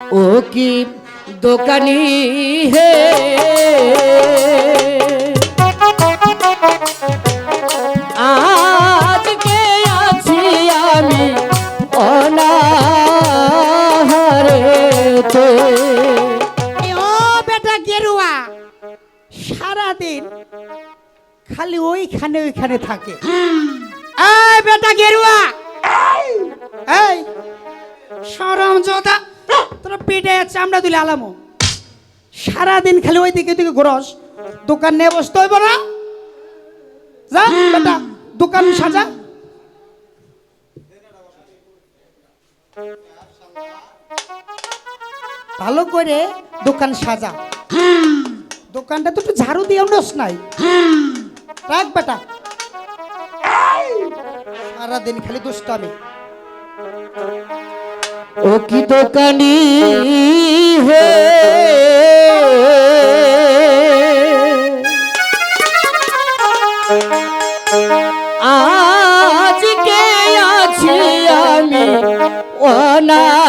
ও কি দোকানি হে? আছি আমি ও বেটা গেরুয়া, সারাদিন খালি ওইখানে ওইখানে থাকে। বেটা গেরুয়া সরম তোর পেটে চামড়া দিলে আলামো। সারাদিন খালি ওই দিকে দিকে ঘোরস। দোকান নিয়ে বসতে হইব না? যা, বেটা, দোকান সাজা। ভালো করে দোকান সাজা। দোকানটা তো একটু ঝাড়ু দিয়ে নস নাই। রাখ, বেটা। সারাদিন খালি দুষ্টামি। ও কি দোকানি হে। আজকে আছি আমি অনাহারেতে।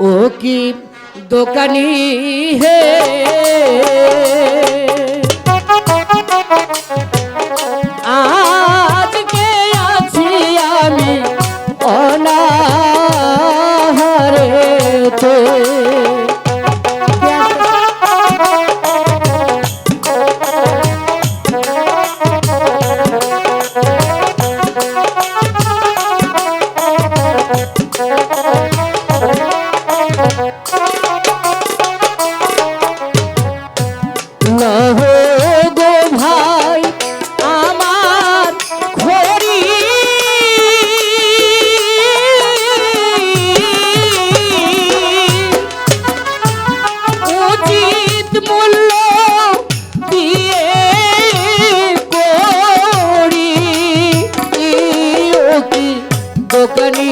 ও কি দোকানি হে। ও কি দোকানি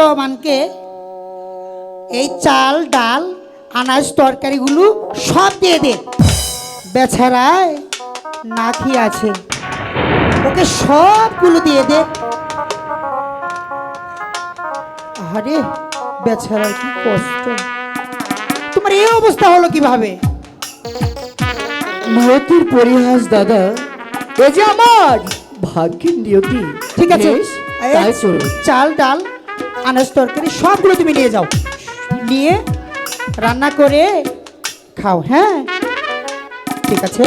সত্যমানকে এই চাল ডাল আনাজ তরকারিগুলো সব দিয়ে দে। বেচারায় না খেয়ে আছে? ওকে সবগুলো দিয়ে দে। আরে বেচারার কি কষ্ট। তোমার এই অবস্থা হলো কীভাবে? নিয়তির পরিহাস দাদা। এ যে আমার! ভাগ্যের নিয়তি। ঠিক আছে। চাল ডাল আনাজ তরকারি সবগুলো তুমি নিয়ে যাও। নিয়ে রান্না করে খাও হ্যাঁ? ঠিক আছে?